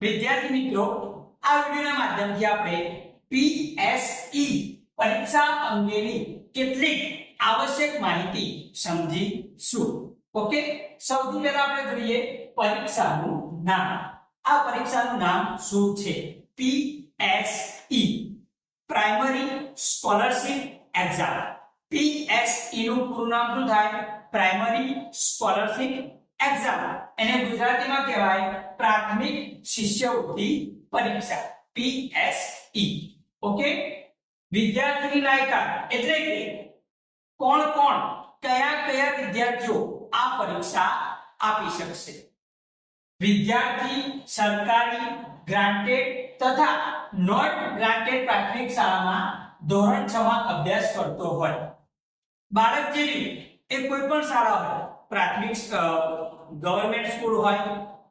વિદ્યાર્થી મિત્રો, આ વિડિયોના માધ્યમથી આપણે PSE પરીક્ષા અંગેની કેટલીક આવશ્યક માહિતી સમજીશું. ઓકે સૌથી પહેલા આપણે જોઈએ પરીક્ષાનું નામ. આ પરીક્ષાનું નામ શું છે? PSE primary scholarship exam. PSE નું પૂરું નામ શું થાય? પ્રાઇમરી સ્કોલરશિપ એક્ઝામ એને ગુજરાતીમાં કહેવાય પ્રાથમિક શિષ્યવૃત્તિ પરીક્ષા પીએસઈ ઓકે વિદ્યાર્થીની લાયકાત એટલે કે કોણ કોણ, કયા કયા વિદ્યાર્થીઓ આ પરીક્ષા આપી શકશે? વિદ્યાર્થી સરકારી ગ્રાન્ટેડ તથા નોટ ગ્રાન્ટેડ પ્રાથમિક શાળામાં ધોરણ 6 માં અભ્યાસ કરતો હોય. બાળક જેવી એ કોઈ પણ શાળા હોય, પ્રાથમિક ગવર્મેન્ટ સ્કૂલ હોય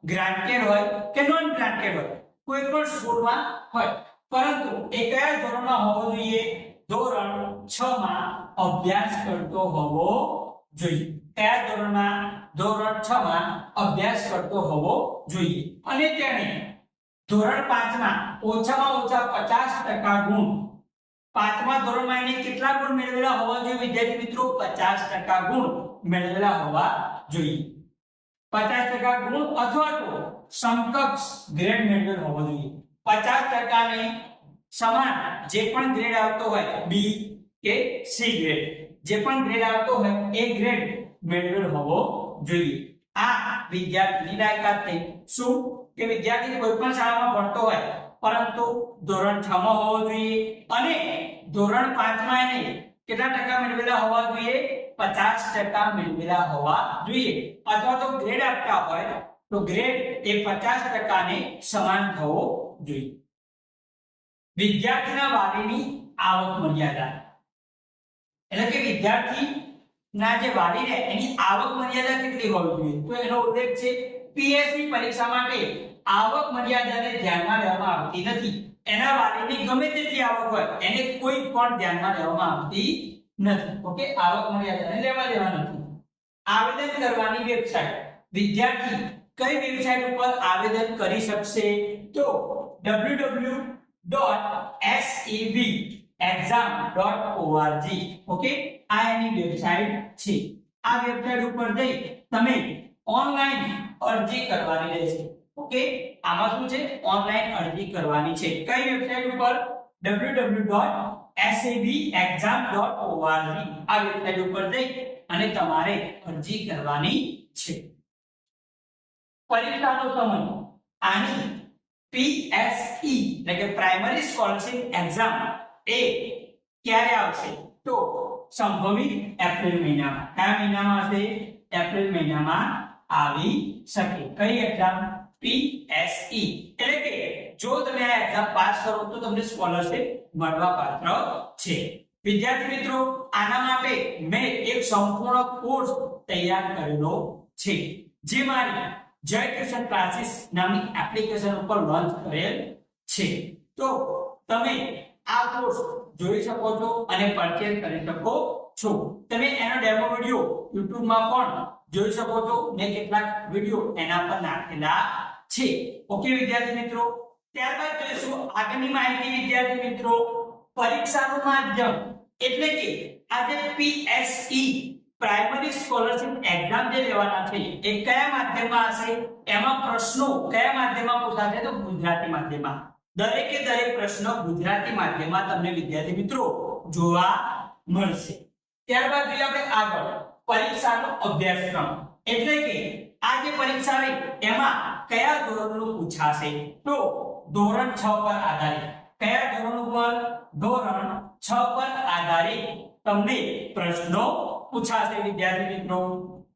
ગ્રાન્ટેડ હોય કે નોન ગ્રાન્ટેડ હોય, કોઈ પણ સ્કૂલમાં હોય. પરંતુ એ કયા ધોરણમાં હોવો જોઈએ? ધોરણ 6 માં અભ્યાસ કરતો હોવો જોઈએ. કયા ધોરણમાં? ધોરણ 6 માં અભ્યાસ કરતો હોવો જોઈએ. અને તેણે ધોરણ 5 માં ઓછામાં ઓછા 50% ગુણ, પાંચમા ધોરણમાં એને કેટલા ગુણ મેળવેલા હોવા જોઈએ? વિદ્યાર્થી મિત્રો 50% ગુણ મેળવેલા હોવા જોઈએ. 50% ગુણ અથવા તો સમકક્ષ ગ્રેડ મેળવેલ હોવો જોઈએ. 50% ને સમાન જે પણ ગ્રેડ આવતો હોય બી કે સી ગ્રેડ જે પણ ગ્રેડ આવતો હોય, એ ગ્રેડ મેળવેલ હોવો જોઈએ. આ વિદ્યાર્થીની લાયકાત થઈ શું કે વિદ્યાર્થી કોઈ પણ શાળામાં ભણતો હોય, પરંતુ ધોરણ 6 માં હોવો જોઈએ અને ધોરણ 5 માં એને કેટલા ટકા મેળવેલા હોવા જોઈએ? 50% મેળવેલા હોવા જોઈએ. અથવા તો ગ્રેડ આપતા હોય, તો ગ્રેડ એ પચાસ ટકાને સમાન થવો જોઈએ. વિદ્યાર્થીના વાલીની આવક મર્યાદા. એટલે કે વિદ્યાર્થી ના જે વાલી રહે એની આવક મર્યાદા કેટલી હોવી જોઈએ? તો એનો ઉલ્લેખ છે પીએસસી પરીક્ષા માટે આવક મર્યાદાને ધ્યાનમાં લેવામાં આવતી નથી. એના વાલીની ગમે તેટલી આવક હોય, એને કોઈ પણ ધ્યાનમાં લેવામાં આવતી નથી. ઓકે? આવક મર્યાદાને લેવા દેવા નથી. આવેદન કરવાની વેબસાઇટ. વિદ્યાર્થી કઈ વેબસાઇટ ઉપર આવેદન કરી શકશે? તો www.sebexam.org ઓકે આ એની વેબસાઇટ છે. આ વેબસાઇટ ઉપર જઈ તમે ઓનલાઈન અરજી કરવાની રહેશે. ઓકે આમાં શું છે? ઓનલાઈન અરજી કરવાની છે. કઈ વેબસાઇટ ઉપર? www.sebexam.org આ વેબસાઇટ ઉપર જઈ અને તમારે અરજી કરવાની છે. પરીક્ષાનો સમય. આની પીએસઈ એટલે કે પ્રાઇમરી સ્કોલરશિપ એક્ઝામ એ ક્યારે આવશે? તો સંભવિત એપ્રિલ મહિનામાં. કયા મહિનામાં હશે? એપ્રિલ મહિનામાં આવી શકે. કઈ એક્ઝામ પીએસઈ એટલે કે જો તમે આ એક્ઝામ પાસ કરો તો તમને સ્કોલરશિપ મળવા પાત્ર છે. વિદ્યાર્થી મિત્રો આના માટે મેં એક સંપૂર્ણ કોર્સ તૈયાર કરેલો છે જે મારી જય ટ્યુશન ક્લાસીસ નામની એપ્લિકેશન ઉપર લોન્ચ કરેલ છે. તો તમે આ કોર્સ જોઈ શકો છો અને પરચેસ કરી શકો છો. તમે એનો ડેમો વિડિયો YouTube માં પણ જોઈ શકો છો. મેં કેટલાક વિડિયો એના પર નાખેલા છે. ઓકે વિદ્યાર્થી મિત્રો, ત્યારબાદ જોઈશું આગળની માહિતી. વિદ્યાર્થી મિત્રો, પરીક્ષાનું માધ્યમ એટલે કે આજે પીએસઈ પ્રાઇમરી સ્કોલરશિપ એક્ઝામ જે લેવાના છે, એ કયા માધ્યમમાં હશે? એમાં પ્રશ્નો કયા માધ્યમમાં પૂછાશે તો ગુજરાતી માધ્યમમાં. દરેકે દરેક પ્રશ્નો ગુજરાતી માધ્યમમાં તમને વિદ્યાર્થી મિત્રો જોવા મળશે. ત્યારબાદ જોઈએ આપણે આગળ પરીક્ષાનો અભ્યાસક્રમ. એટલે કે આ જે પરીક્ષા રહી, એમાં કયા ધોરણનું પૂછાશે? તો ધોરણ 6 પર આધારિત. કયા ધોરણ? ઉપર ધોરણ 6 પર આધારિત તમને પ્રશ્નો પૂછાશે વિદ્યાર્થી મિત્રો.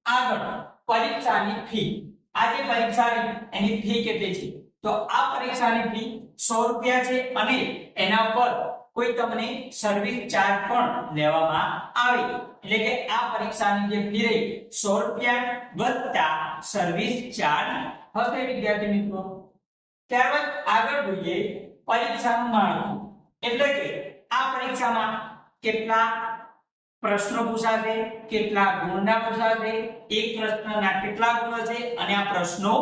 આગળ પરીક્ષાની ફી. આ જે પરીક્ષા એની ફી કેટલી છે? તો આ પરીક્ષાની ફી 100 રૂપિયા છે અને એના પર કોઈ તમને સર્વિસ ચાર્જ પણ લેવામાં આવે. એટલે કે આ પરીક્ષાની જે ફી રહી 100 રૂપિયા વત્તા સર્વિસ ચાર્જ હશે વિદ્યાર્થી મિત્રો. ત્યારબાદ આગળ જોઈએ પરીક્ષાનું માળખું. એટલે કે આ પરીક્ષામાં કેટલા પ્રશ્નો પૂછાશે, કેટલા ગુણના પૂછાશે, એક પ્રશ્નના કેટલા ગુણ છે અને આ પ્રશ્નો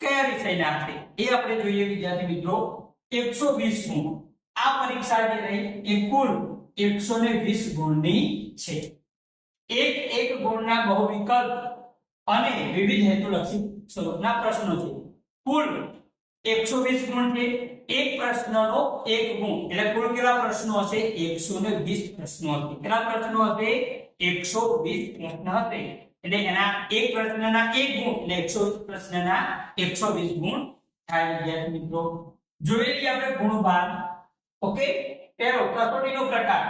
કયા વિષયના છે એ આપણે જોઈએ વિદ્યાર્થી મિત્રો, એકસો વીસ ગુણ. આ પરીક્ષા જે રહી એ કુલ એકસો ને વીસ ગુણની છે. એક એક ગુણના બહુવિકલ્પ અને વિવિધ હેતુલક્ષી સ્વરૂપના પ્રશ્નો છે. કુલ એકસો વીસ ગુણ છે એક પ્રશ્નનો એક ગુણ. એટલે કુલ કેટલા પ્રશ્નો હશે? એકસો ને વીસ પ્રશ્નો હશે. કેટલા પ્રશ્નો હશે? એકસો વીસ પ્રશ્ન હશે. એટલે એના એક પ્રશ્નના એક ગુણ એટલે એકસો પ્રશ્નના એકસો વીસ ગુણ થાય વિદ્યાર્થી મિત્રો. જોયેલી આપણે ગુણભાર ઓકે? પહેલો, કસોટીનો પ્રકાર.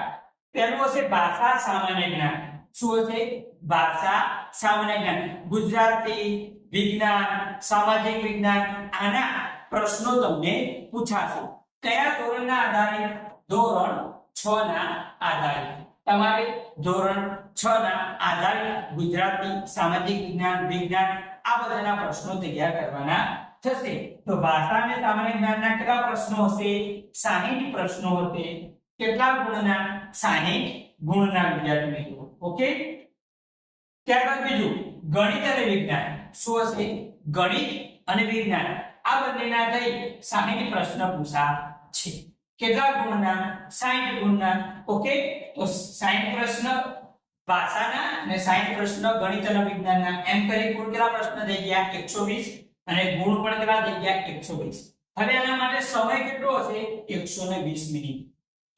પહેલો હશે ભાષા સામાન્ય જ્ઞાન. શું હશે? ભાષા સામાન્ય જ્ઞાન. ગુજરાતી વિજ્ઞાન, સામાજિક વિજ્ઞાન, આના પ્રશ્નો તમને પૂછાશે. કયા ધોરણના આધારે? ધોરણ 6 ના આધારે. તમારે ધોરણ 6 ના આધારે ગુજરાતી, સામાજિક વિજ્ઞાન વિજ્ઞાન આ બધાના પ્રશ્નો તૈયાર કરવાના થશે. તો ભાષા અને જ્ઞાનના કેટલા પ્રશ્નો હશે? 60 પ્રશ્નો હશે. કેટલા ગુણના? 60 ગુણના વિદ્યાર્થી મિત્રો. ઓકે? ત્યારબાદ બીજું, ગણિત અને વિજ્ઞાન. શું હશે? ગણિત અને વિજ્ઞાન. આ બંનેના થઈ 60 પ્રશ્ન પૂછા છે. કેટલા ગુણના? 60 ગુણના? ઓકે, તો 60 પ્રશ્ન ભાષાના અને 60 પ્રશ્ન ગણિત અને વિજ્ઞાનના. એમ કરી કુલ કેટલા પ્રશ્ન થઈ ગયા? 120 અને ગુણ પણ કેટલા થઈ ગયા? 120 હવે આના માટે સમય કેટલો હશે? 120 મિનિટ.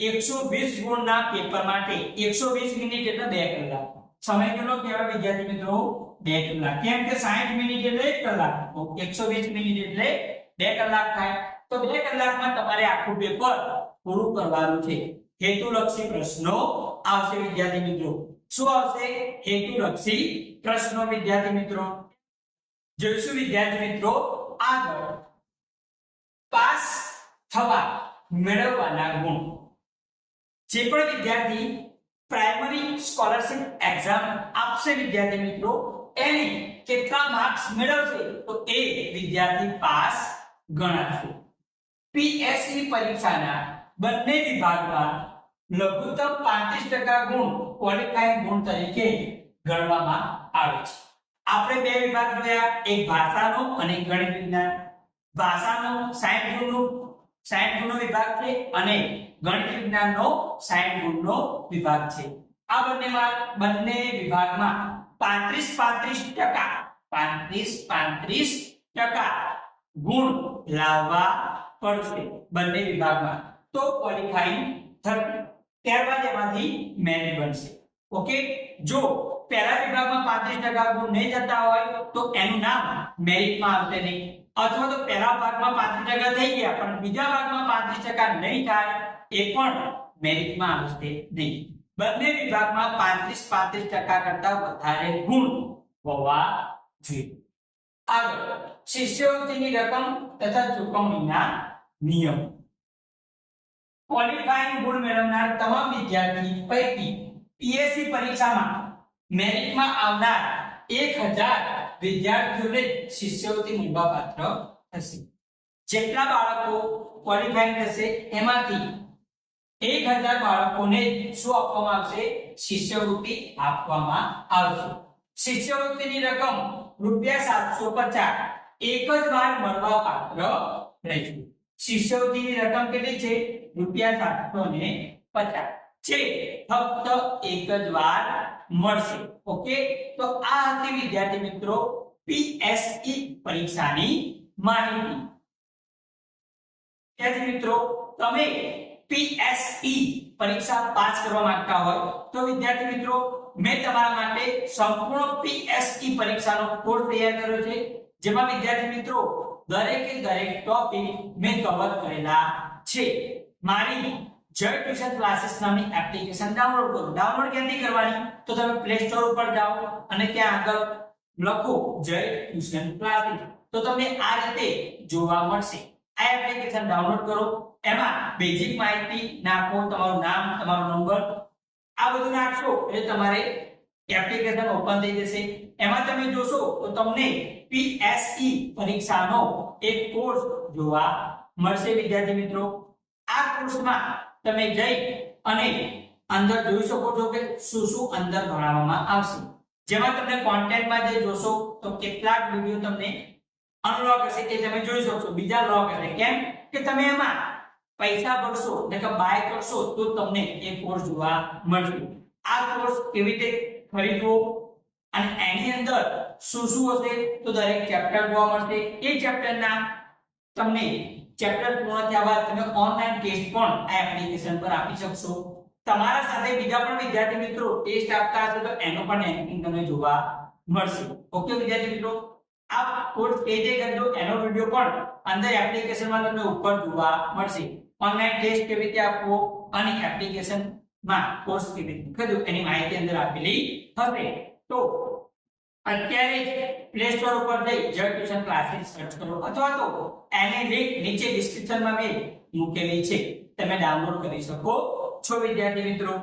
120 ગુણના પેપર માટે 120 મિનિટ એટલે 2 કલાક. સમય કેટલો કહેવાય વિદ્યાર્થી મિત્રો? 2 કલાક કેમ કે 60 મિનિટ એટલે 1 કલાક તો 120 મિનિટ એટલે 2 કલાક થાય તો 2 કલાકમાં તમારે આખું પેપર પૂરું કરવાનું છે. હેતુલક્ષી પ્રશ્નો આવશે વિદ્યાર્થી મિત્રો. શું આવશે? હેતુલક્ષી પ્રશ્નો, વિદ્યાર્થી મિત્રો. જોઈશું વિદ્યાર્થી મિત્રો આગળ. પાસ થવા મેળવવાના ગુણ. જે પણ વિદ્યાર્થી પ્રાઇમરી સ્કોલરશિપ એક્ઝામ આપશે વિદ્યાર્થી મિત્રો એની કેટલા માર્ક્સ મેળવશે? તો એ વિદ્યાર્થી પાસ ગણાશે. પીએસસી પરીક્ષાના બંને વિભાગમાં લઘુત્તમ 35% ગુણ ક્વોલિફાઈંગ ગુણ તરીકે ગણવામાં આવે છે. આપણે બે વિભાગ જોયા. એક ભાષાનો અને ગણિત વિજ્ઞાન. ભાષાનો 60 ગુણનો 60 ગુણનો વિભાગ છે અને ગણિત વિજ્ઞાનનો 60 ગુણનો વિભાગ છે. આ બંનેમાં, બંને વિભાગમાં 35 35 35 35 ગુણ લાવવા પડશે બંને વિભાગમાં તો ક્વોલિફાઈંગ થશે ત્યારબાદ એમાંથી મેરિટ બનશે ઓકે જો પહેલા વિભાગમાં 35% ગુણ નહીં જતા હોય તો એનું નામ મેરિટમાં આવશે નહીં અથવા તો પહેલા ભાગમાં 35% થઈ ગયા પણ બીજા ભાગમાં 35% નહીં થાય એ પણ મેરિટમાં આવશે નહીં બંને વિભાગમાં 35 35% કરતા વધારે ગુણ હોવા જોઈએ. આગળ, શિષ્યવૃત્તિની રકમ તથા ચૂકવણીના નિયમ. ક્વોલિફાઈંગ ગુણ મેળવનાર તમામ વિદ્યાર્થી પૈકી પીએસસી પરીક્ષામાં મેરિટમાં આવનાર 1000 વિદ્યાર્થીઓને શિષ્યવૃત્તિ મળવાપાત્ર થશે જેટલા બાળકો ક્વોલિફાઈંગ થશે, એમાંથી 1000 બાળકોને શું આપવામાં આવશે? શિષ્યવૃત્તિ આપવામાં આવશે. શિષ્યવૃત્તિની રકમ રૂપિયા 750 એક જ વાર મળવા પાત્ર રહેશે. શિષ્યવૃત્તિની રકમ કેટલી છે? રૂપિયા 750 છે. ફક્ત એક જ વાર મળશે. ઓકે? તો આ હતી વિદ્યાર્થી મિત્રો પીએસઈ પરીક્ષાની માહિતી. મિત્રો, તમે પીએસઈ પરીક્ષા પાસ કરવા માંગતા હોય તો વિદ્યાર્થી મિત્રો, મેં તમારા માટે સંપૂર્ણ પીએસઈ પરીક્ષાનો કોર્સ તૈયાર કર્યો છે, જેમાં વિદ્યાર્થી મિત્રો, દરેકે દરેક ટોપિક મેં કવર કરેલા છે. મારી જય ટ્યુશન ક્લાસીસ નામની એપ્લિકેશન ડાઉનલોડ કરો. ડાઉનલોડ ક્યાંથી કરવાની? તો તમે પ્લે સ્ટોર ઉપર જાઓ અને ત્યાં આગળ લખો જય ટ્યુશન ક્લાસીસ. તો તમને આ રીતે જોવા મળશે. આ એપ્લિકેશન ડાઉનલોડ કરો. એમાં બેઝિક માહિતી નાખો, તમારું નામ, તમારો નંબર આ બધું નાખશો એટલે તમારે એપ્લિકેશન ઓપન થઈ જશે. એમાં તમે જોશો તો તમને પીએસઈ પરીક્ષાનો એક કોર્સ જોવા મળશે, વિદ્યાર્થી મિત્રો. આ કોર્સમાં તમે જઈ અને અંદર જોઈ શકો છો કે શું શું અંદર ભણાવવામાં આવશે. જેમાં તમને કોન્ટેન્ટમાં જે જોશો તો કેટલાક વીડિયો તમને અનલોક હશે કે તમે જોઈ શકશો બીજા લોક એટલે કેમ? કે તમે એમાં પૈસા ભરશો એટલે કે બાય કરશો તો તમને એ કોર્સ જોવા મળશે. આ કોર્સ કેવી રીતે ખરીદવો અને એની અંદર શું શું હશે તો દરેક ચેપ્ટર જોવા મળશે. એ ચેપ્ટરના તમને ચેપ્ટર પૂર્ણ થયા બાદ તમે ઓનલાઈન ટેસ્ટ પણ આ એપ્લિકેશન પર આપી શકશો. તમારા સાથે બીજા પણ વિદ્યાર્થી મિત્રો ટેસ્ટ આપતા હશે તો એનો પણ રેન્કિંગ તમને જોવા મળશે. ઓકે વિદ્યાર્થી મિત્રો? આ કોર્સ એ જે કરજો, એનો વિડિયો પણ અંદર એપ્લિકેશનમાં તમને ઉપર જોવા મળશે. ઓનલાઈન ટેસ્ટ કેવી રીતે આપવો અને એપ્લિકેશનમાં કોર્સ કેવી રીતે કરજો એની માહિતી અંદર આપેલી હશે. તો અત્યારે જ પ્લે સ્ટોર ઉપર જઈ જળ ટ્યુશન ક્લાસીસ સર્ચ કરો, અથવા તો એની લિંક નીચે ડિસ્ક્રિપ્શનમાં મેં મૂકેલી છે. તમે ડાઉનલોડ કરી શકો છો, વિદ્યાર્થી મિત્રો.